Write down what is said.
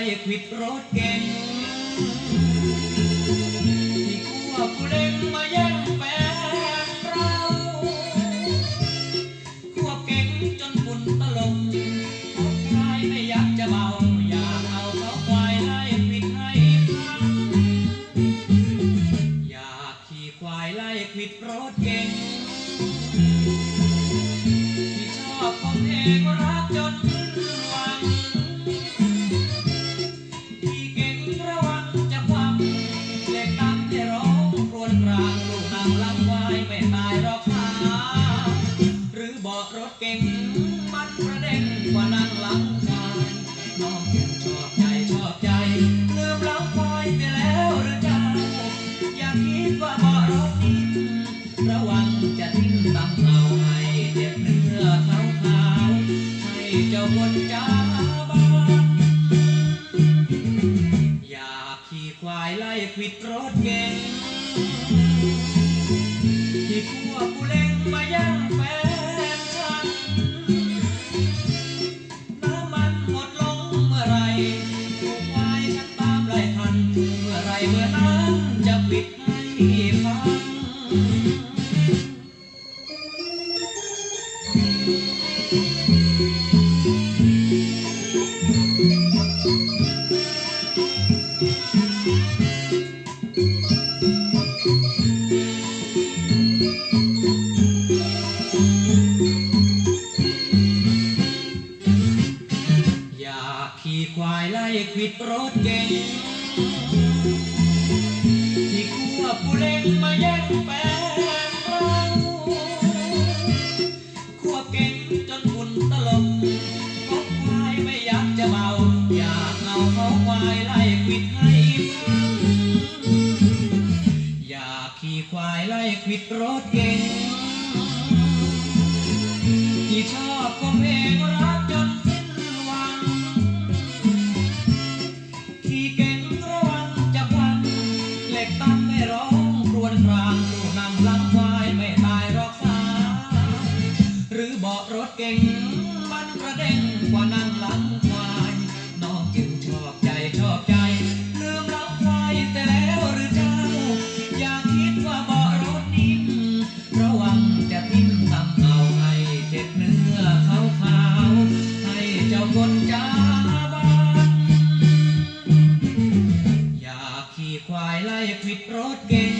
ควายไล่ควิดรถเก๋งที่ขัวผู้เล่งมาแย่งแฟนเราขัวเก่งจนฝุ่นตลบเขาควายไม่อยากจะเบาอยากเอาเขาควายไล่ควิดให้พังอยากขี่ควายไล่ควิดรถเก๋ง ลูกนางลำวายไม่ตายหรอกค่ะหรือเบอกรถเก่งมันกระเด้งกว่านั่งหลังคาน้องจึงชอบใจชอบใจลืมหลังควายไปแล้วหรือจ้าอย่าคิดว่าเบาะรถนิ่มระวังจะทิ้งตำเอาให้เจ็บเนื้อขาวขาวให้เจ้าบนจ้าบ้านอยากขี่ควายไล่ควิดรถเก๋งที่ พวกผู้เล่งมาแย่งแฟนฉัน น้ำมันหมดลงเมื่อไรถูกควายฉันตามไล่ทัน เมื่อไรเมื่อนั้น ขี่ควายไล่ควิดรถเก๋งที่ขัวผู้เล่งมาแย่งแฟนเราขัวเก่งจนฝุ่นตลบเพราะควายไม่อยากจะเบาอยากเอาเขาควายไล่ควิดให้ฟังอยากขี่ควายไล่ควิดรถเก๋งที่ชอบก็เพลง นั่งหลังควายน้องจึงชอบใจชอบใจลืมหลังควายแต่แล้วหรือเจ้า อย่าคิดว่าเบาะรถนิ่มระวังจะทิ้งตำเอาให้เจ็บเนื้อขาวขาวให้เจ้าคนจ้าบ้านอยากขี่ควายไล่ควิดรถเก๋ง